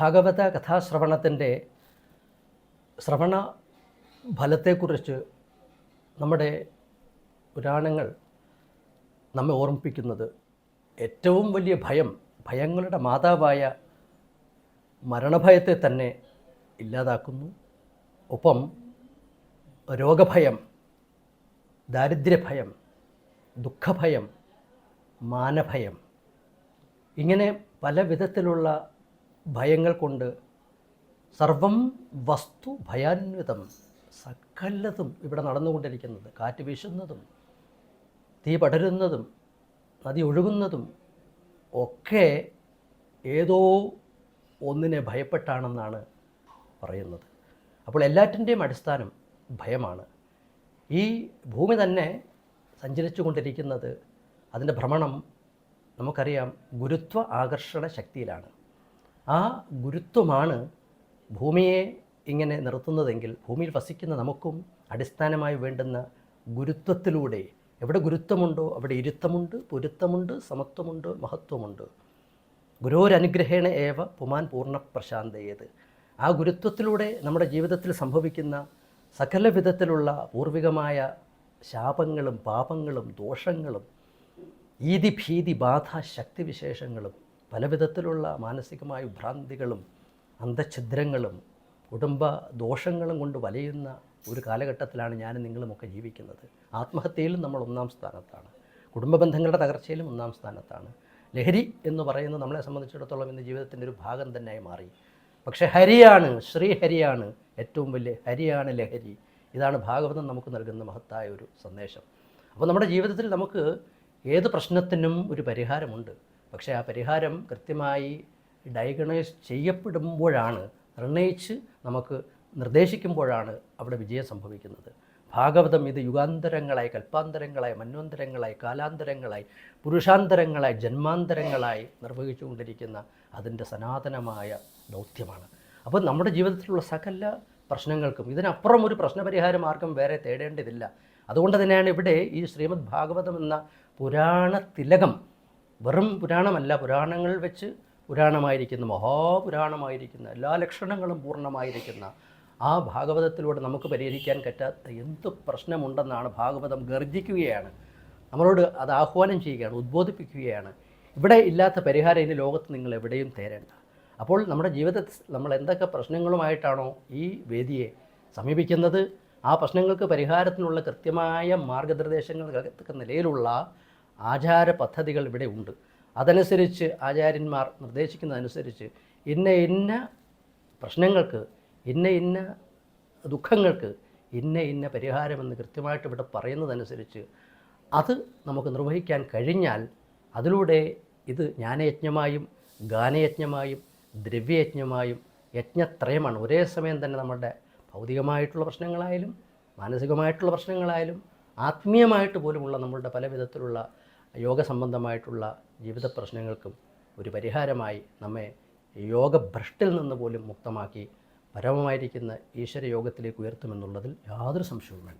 ഭാഗവത കഥാശ്രവണത്തിന്റെ ശ്രവണ ഫലത്തെക്കുറിച്ച് നമ്മുടെ പുരാണങ്ങൾ നമ്മെ ഓർമ്മിപ്പിക്കുന്നത് ഏറ്റവും വലിയ ഭയം ഭയങ്ങളുടെ മാതാവായ മരണഭയത്തെ തന്നെ ഇല്ലാതാക്കുന്നു. ഒപ്പം രോഗഭയം ദാരിദ്ര്യഭയം ദുഃഖഭയം മാനഭയം ഇങ്ങനെ പല വിധത്തിലുള്ള ഭയങ്ങൾ കൊണ്ട് സർവം വസ്തു ഭയാന്വിതം സകലതും ഇവിടെ നടന്നുകൊണ്ടിരിക്കുന്നത് കാറ്റ് വീശുന്നതും തീ പടരുന്നതും നദി ഒഴുകുന്നതും ഒക്കെ ഏതോ ഒന്നിനെ ഭയപ്പെട്ടാണെന്നാണ് പറയുന്നത്. അപ്പോൾ എല്ലാറ്റിന്റെയും അടിസ്ഥാനം ഭയമാണ്. ഈ ഭൂമി തന്നെ സഞ്ചരിച്ചു കൊണ്ടിരിക്കുന്നത് അതിന്റെ ഭ്രമണം നമുക്കറിയാം ഗുരുത്വ ആകർഷണ ശക്തിയിലാണ്. ആ ഗുരുത്വമാണ് ഭൂമിയെ ഇങ്ങനെ നിർത്തുന്നതെങ്കിൽ ഭൂമിയിൽ വസിക്കുന്ന നമുക്കും അടിസ്ഥാനമായി വേണ്ടുന്ന ഗുരുത്വത്തിലൂടെ എവിടെ ഗുരുത്വമുണ്ടോ അവിടെ ഇരുത്തമുണ്ട് പൊരുത്തമുണ്ട് സമത്വമുണ്ട് മഹത്വമുണ്ട്. ഗുരുവരനുഗ്രഹേണ ഏവ പുമാൻ പൂർണ പ്രശാന്തയേത്. ആ ഗുരുത്വത്തിലൂടെ നമ്മുടെ ജീവിതത്തിൽ സംഭവിക്കുന്ന സകല വിധത്തിലുള്ള പൂർവികമായ ശാപങ്ങളും പാപങ്ങളും ദോഷങ്ങളും ഈതി ഭീതി ബാധ ശക്തിവിശേഷങ്ങളും പല വിധത്തിലുള്ള മാനസികമായ ഭ്രാന്തികളും അന്ധഛിദ്രങ്ങളും കുടുംബ ദോഷങ്ങളും കൊണ്ട് വലയുന്ന ഒരു കാലഘട്ടത്തിലാണ് ഞാനും നിങ്ങളുമൊക്കെ ജീവിക്കുന്നത്. ആത്മഹത്യയിലും നമ്മൾ ഒന്നാം സ്ഥാനത്താണ്. കുടുംബ ബന്ധങ്ങളുടെ തകർച്ചയിലും ഒന്നാം സ്ഥാനത്താണ്. ലഹരി എന്ന് പറയുന്നത് നമ്മളെ സംബന്ധിച്ചിടത്തോളം ഇന്ന് ജീവിതത്തിന്റെ ഒരു ഭാഗം തന്നെയായി മാറി. പക്ഷേ ഹരിയാണ് ശ്രീഹരിയാണ് ഏറ്റവും വലിയ ഹരിയാണ് ലഹരി. ഇതാണ് ഭാഗവതം നമുക്ക് നൽകുന്ന മഹത്തായ ഒരു സന്ദേശം. അപ്പോൾ നമ്മുടെ ജീവിതത്തിൽ നമുക്ക് ഏത് പ്രശ്നത്തിനും ഒരു പരിഹാരമുണ്ട്. പക്ഷേ ആ പരിഹാരം കൃത്യമായി ഡയഗ്നൈസ് ചെയ്യപ്പെടുമ്പോഴാണ് നിർണയിച്ച് നമുക്ക് നിർദ്ദേശിക്കുമ്പോഴാണ് അവിടെ വിജയം സംഭവിക്കുന്നത്. ഭാഗവതം ഇത് യുഗാന്തരങ്ങളായി കൽപ്പാന്തരങ്ങളായി മന്വന്തരങ്ങളായി കാലാന്തരങ്ങളായി പുരുഷാന്തരങ്ങളായി ജന്മാന്തരങ്ങളായി നിർവഹിച്ചുകൊണ്ടിരിക്കുന്ന അതിന്റെ സനാതനമായ ദൗത്യമാണ്. അപ്പോൾ നമ്മുടെ ജീവിതത്തിലുള്ള സകല പ്രശ്നങ്ങൾക്കും ഇതിനപ്പുറം ഒരു പ്രശ്നപരിഹാര മാർഗം വേറെ തേടേണ്ടതില്ല. അതുകൊണ്ട് തന്നെയാണ് ഇവിടെ ഈ ശ്രീമദ് ഭാഗവതം എന്ന പുരാണ തിലകം വെറും പുരാണമല്ല പുരാണങ്ങൾ വെച്ച് പുരാണമായിരിക്കുന്ന മഹാപുരാണമായിരിക്കുന്ന എല്ലാ ലക്ഷണങ്ങളും പൂർണമായിരിക്കുന്ന ആ ഭാഗവതത്തിലൂടെ നമുക്ക് പരിഹരിക്കാൻ പറ്റാത്ത എന്ത് പ്രശ്നമുണ്ടെന്നാണ് ഭാഗവതം ഗർജിക്കുകയാണ്. നമ്മളോട് അത് ആഹ്വാനം ചെയ്യുകയാണ് ഉദ്ബോധിപ്പിക്കുകയാണ്. ഇവിടെ ഇല്ലാത്ത പരിഹാരം ഇനി ലോകത്ത് നിങ്ങൾ എവിടെയും തേരേണ്ട. അപ്പോൾ നമ്മുടെ ജീവിതത്തിൽ നമ്മൾ എന്തൊക്കെ പ്രശ്നങ്ങളുമായിട്ടാണോ ഈ വേദിയെ സമീപിക്കുന്നത്? ആ പ്രശ്നങ്ങൾക്ക് പരിഹാരത്തിനുള്ള കൃത്യമായ മാർഗനിർദ്ദേശങ്ങൾ നിലയിലുള്ള ആചാര പദ്ധതികൾ ഇവിടെ ഉണ്ട്. അതനുസരിച്ച് ആചാര്യന്മാർ നിർദ്ദേശിക്കുന്നതനുസരിച്ച് ഇന്ന ഇന്ന പ്രശ്നങ്ങൾക്ക് ഇന്ന ഇന്ന ദുഃഖങ്ങൾക്ക് ഇന്ന ഇന്ന പരിഹാരമെന്ന് കൃത്യമായിട്ട് ഇവിടെ പറയുന്നതനുസരിച്ച് അത് നമുക്ക് നിർവഹിക്കാൻ കഴിഞ്ഞാൽ അതിലൂടെ ഇത് ജ്ഞാനയജ്ഞമായും ഗാനയജ്ഞമായും ദ്രവ്യയജ്ഞമായും യജ്ഞത്രയമാണ്. ഒരേ സമയം തന്നെ നമ്മുടെ ഭൗതികമായിട്ടുള്ള പ്രശ്നങ്ങളായാലും മാനസികമായിട്ടുള്ള പ്രശ്നങ്ങളായാലും ആത്മീയമായിട്ട് പോലുമുള്ള നമ്മളുടെ പല വിധത്തിലുള്ള യോഗസംബന്ധമായിട്ടുള്ള ജീവിത പ്രശ്നങ്ങൾക്കും ഒരു പരിഹാരമായി നമ്മെ യോഗ യോഗഭ്രഷ്ടിൽ നിന്ന് പോലും മുക്തമാക്കി പരമമായിരിക്കുന്ന ഈശ്വര യോഗത്തിലേക്ക് ഉയർത്തുമെന്നുള്ളതിൽ യാതൊരു സംശയവും വേണ്ട.